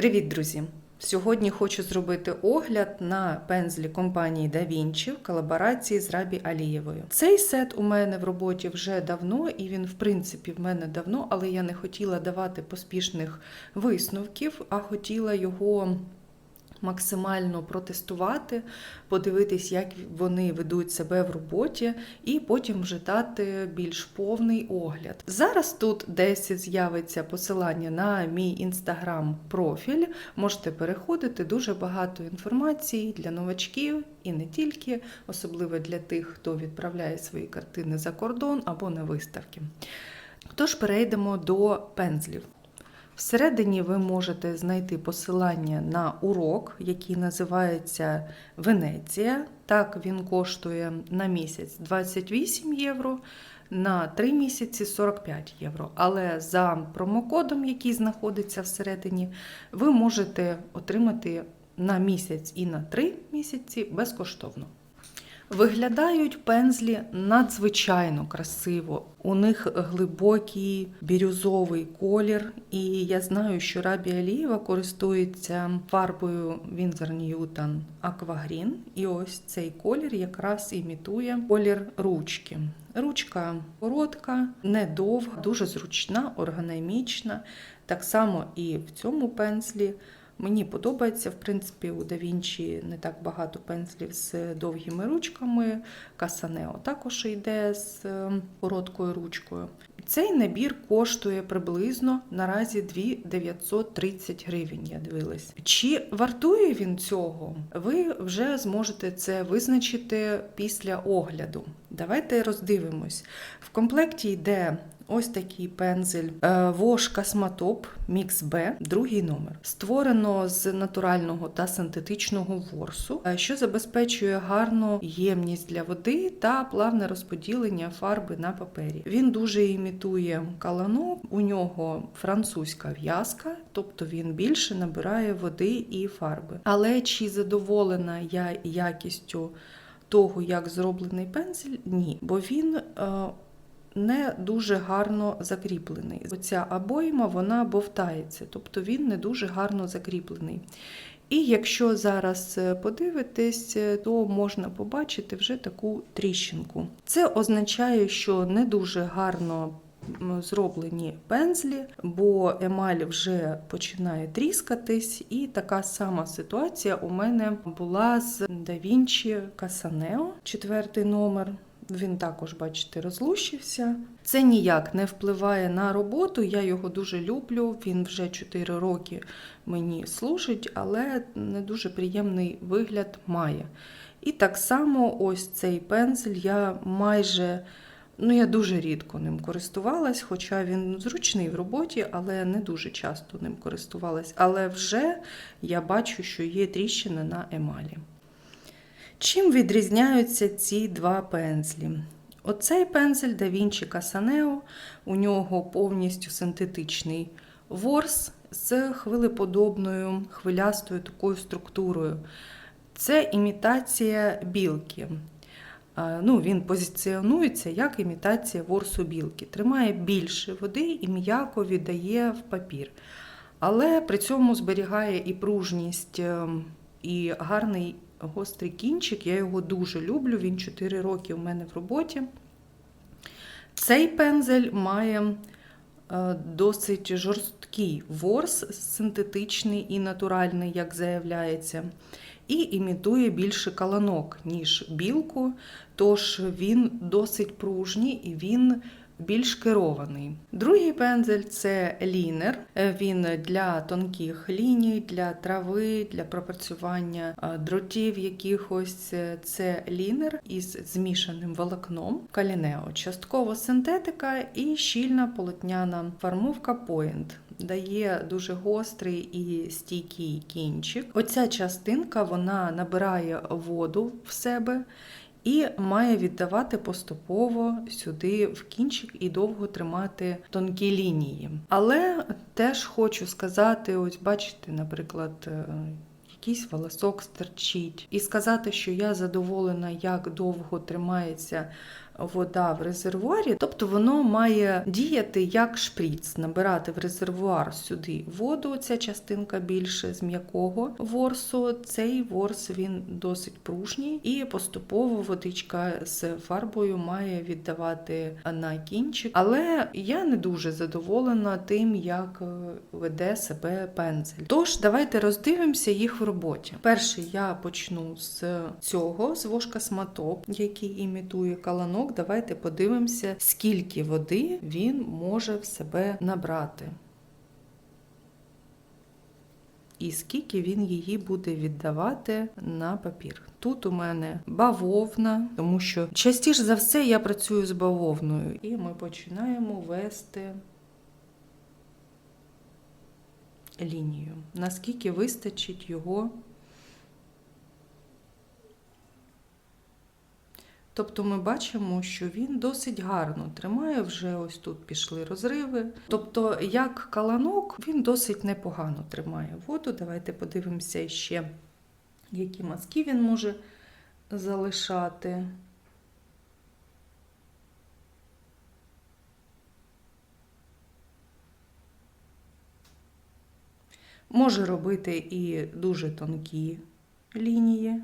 Привіт, друзі! Сьогодні хочу зробити огляд на пензлі компанії DaVinci в колаборації з Рабі Алієвою. Цей сет у мене в роботі вже давно, і він, в принципі, в мене давно, але я не хотіла давати поспішних висновків, а хотіла його максимально протестувати, подивитись, як вони ведуть себе в роботі, і потім вже дати більш повний огляд. Зараз тут десь з'явиться посилання на мій інстаграм-профіль. Можете переходити дуже багато інформації для новачків і не тільки, особливо для тих, хто відправляє свої картини за кордон або на виставки. Тож перейдемо до пензлів. Всередині ви можете знайти посилання на урок, який називається Венеція. Так, він коштує на місяць 28 євро, на 3 місяці 45 євро. Але за промокодом, який знаходиться всередині, ви можете отримати на місяць і на 3 місяці безкоштовно. Виглядають пензлі надзвичайно красиво. У них глибокий бірюзовий колір, і я знаю, що Рабі Алієва користується фарбою Winsor Newton Aquagreen. І ось цей колір якраз імітує колір ручки. Ручка коротка, недовга, дуже зручна, органімічна. Так само і в цьому пензлі. Мені подобається, в принципі, у DaVinci не так багато пензлів з довгими ручками. Касанео також йде з короткою ручкою. Цей набір коштує приблизно наразі 2930 гривень. Я дивилась. Чи вартує він цього? Ви вже зможете це визначити після огляду. Давайте роздивимось. В комплекті йде Ось такий пензель Wash Cosmotop Mix B, другий номер. Створено з натурального та синтетичного ворсу, що забезпечує гарну ємність для води та плавне розподілення фарби на папері. Він дуже імітує калану, у нього французька в'язка, тобто він більше набирає води і фарби. Але чи задоволена я якістю того, як зроблений пензель? Ні, бо він не дуже гарно закріплений. Оця обойма вона бовтається, тобто він не дуже гарно закріплений. І якщо зараз подивитись, то можна побачити вже таку тріщинку. Це означає, що не дуже гарно зроблені пензлі, бо емаль вже починає тріскатись, і така сама ситуація у мене була з DaVinci Casaneo, четвертий номер. Він також, бачите, розлущився. Це ніяк не впливає на роботу. Я його дуже люблю. Він вже 4 роки мені служить, але не дуже приємний вигляд має. І так само ось цей пензель я майже. Ну, я дуже рідко ним користувалась, хоча він зручний в роботі, але не дуже часто ним користувалась. Але вже я бачу, що є тріщина на емалі. Чим відрізняються ці два пензлі? Оцей пензель DaVinci Casaneo, у нього повністю синтетичний ворс з хвилеподобною хвилястою такою структурою. Це імітація білки. Ну, Він позиціонується як імітація ворсу білки. Тримає більше води і м'яко віддає в папір. Але при цьому зберігає і пружність, ем, і гарний гострий кінчик, я його дуже люблю, він 4 роки у мене в роботі. Цей пензель має е, досить жорсткий ворс, синтетичний і натуральний, як заявляється, і імітує більше каланок, ніж білку, тож він досить пружній і він більш керований. Другий пензель це лінер. Він для тонких ліній, для трави, для пропрацювання дротів якихось. Це лінер із змішаним волокном, калінео, частково синтетика і щільна полотняна формовка Point. Дає дуже гострий і стійкий кінчик. Оця частинка вона набирає воду в себе і має віддавати поступово сюди в кінчик і довго тримати тонкі лінії. Але теж хочу сказати: ось бачите, наприклад, е, якийсь волосок стерчить, і сказати, що я задоволена, як довго тримається вода в резервуарі, тобто воно має діяти як шприц, набирати в резервуар сюди воду, ця частинка більше з м'якого ворсу. Цей ворс він досить пружній, і поступово водичка з фарбою має віддавати на кінчик. Але я не дуже задоволена тим, як е, веде себе пензель. Тож давайте роздивимося їх в роботі. Перший я почну з цього, з вошка сматоп, який імітує каланок. Давайте подивимося, скільки води він може в себе набрати. І скільки він її буде віддавати на папір. Тут у мене бавовна, тому що частіше за все я працюю з бавовною. І ми починаємо вести лінію. Наскільки вистачить його Тобто ми бачимо, що він досить гарно тримає, вже ось тут пішли розриви. Тобто, як каланок, він досить непогано тримає воду. Давайте подивимося ще, які мазки він може залишати. Може робити і дуже тонкі лінії.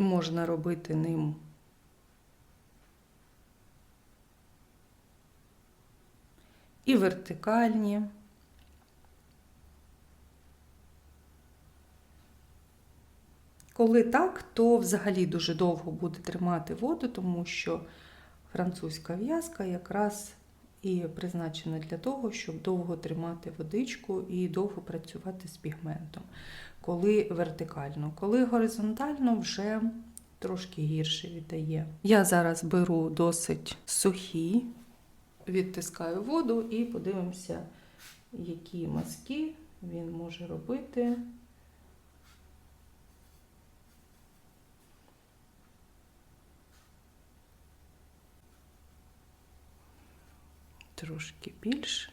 Можна робити ним і вертикальні. Коли так, то взагалі дуже довго буде тримати воду, тому що французька в'язка якраз і призначена для того, щоб довго тримати водичку і довго працювати з пігментом коли вертикально, коли горизонтально вже трошки гірше віддає. Я зараз беру досить сухі, відтискаю воду і подивимося, які мазки він може робити. Трошки більше.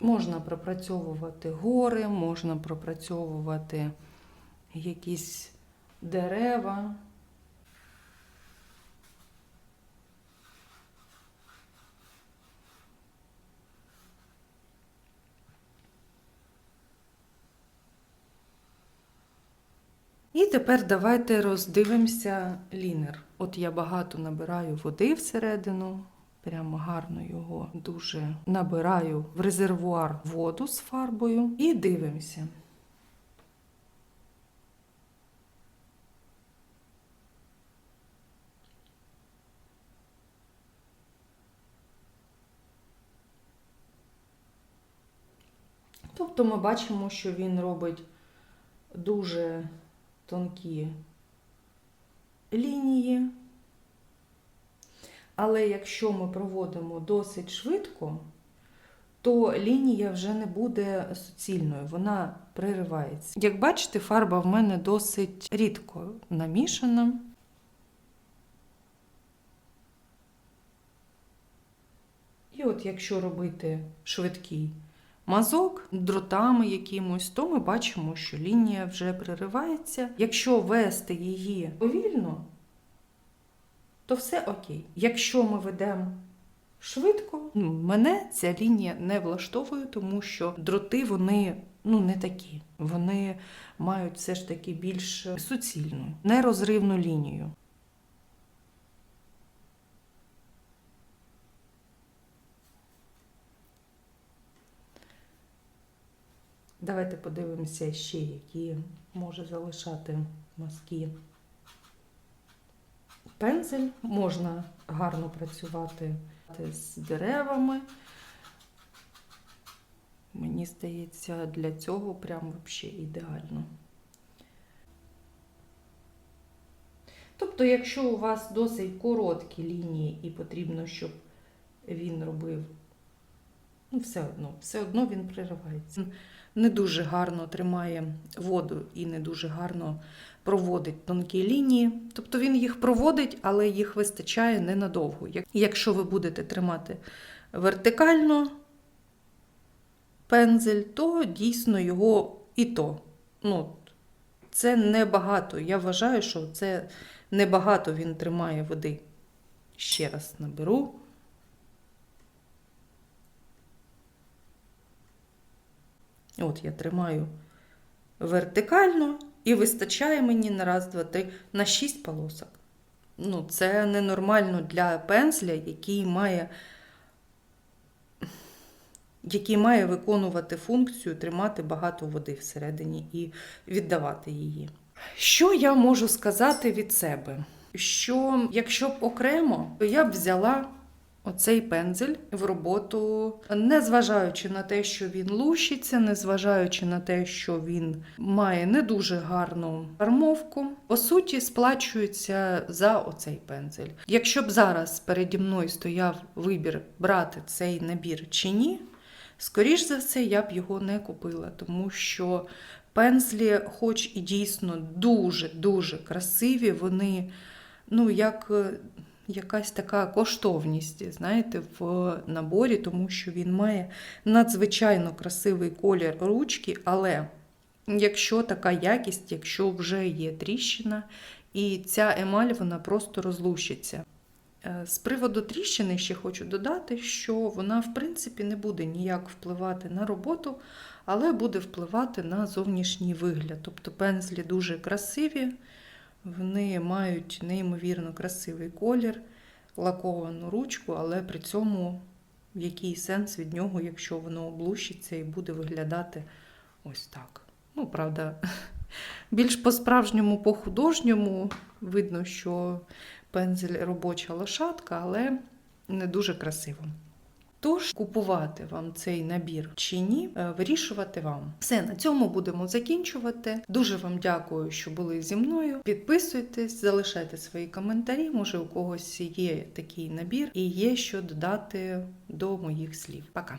Можна пропрацьовувати гори, можна пропрацьовувати якісь дерева. І тепер давайте роздивимося лінер. От я багато набираю води всередину. Прямо гарно його дуже набираю в резервуар воду з фарбою і дивимося. Тобто ми бачимо, що він робить дуже тонкі лінії. Але якщо ми проводимо досить швидко, то лінія вже не буде суцільною, вона приривається. Як бачите, фарба в мене досить рідко намішана. І от якщо робити швидкий мазок дротами якимось, то ми бачимо, що лінія вже приривається. Якщо вести її повільно, то все окей. Якщо ми ведемо швидко, ну, мене ця лінія не влаштовує, тому що дроти вони ну, не такі. Вони мають все ж таки більш суцільну, нерозривну лінію. Давайте подивимося ще, які може залишати мазки. Пензель можна гарно працювати з деревами. Мені здається, для цього прям взагалі ідеально. Тобто, якщо у вас досить короткі лінії і потрібно, щоб він робив, ну, все одно, все одно він приривається. Не дуже гарно тримає воду і не дуже гарно проводить тонкі лінії. Тобто він їх проводить, але їх вистачає ненадовго. Якщо ви будете тримати вертикально пензель, то дійсно його і то. Ну, це небагато. Я вважаю, що це небагато він тримає води. Ще раз наберу. От я тримаю вертикально і вистачає мені на раз, два, три, на шість полосок. Ну, це ненормально для пензля, який має, який має виконувати функцію тримати багато води всередині і віддавати її. Що я можу сказати від себе? Що якщо б окремо, то я б взяла оцей пензель в роботу, незважаючи на те, що він лущиться, незважаючи на те, що він має не дуже гарну армовку, по суті, сплачується за оцей пензель. Якщо б зараз переді мною стояв вибір брати цей набір чи ні, скоріш за все, я б його не купила, тому що пензлі, хоч і дійсно дуже-дуже красиві, вони, ну, як е, якась така коштовність, знаєте, в наборі, тому що він має надзвичайно красивий колір ручки, але якщо така якість, якщо вже є тріщина, і ця емаль вона просто розлущиться. Е, З приводу тріщини ще хочу додати, що вона, в принципі, не буде ніяк впливати на роботу, але буде впливати на зовнішній вигляд. Тобто пензлі дуже красиві, вони мають неймовірно красивий колір, лаковану ручку, але при цьому який сенс від нього, якщо воно облущиться і буде виглядати ось так. Ну, правда, більш по-справжньому, по-художньому видно, що пензель робоча лошадка, але не дуже красиво. Тож купувати вам цей набір чи ні, е, вирішувати вам. Все на цьому будемо закінчувати. Дуже вам дякую, що були зі мною. Підписуйтесь, залишайте свої коментарі. Може, у когось є такий набір і є що додати до моїх слів. Пока!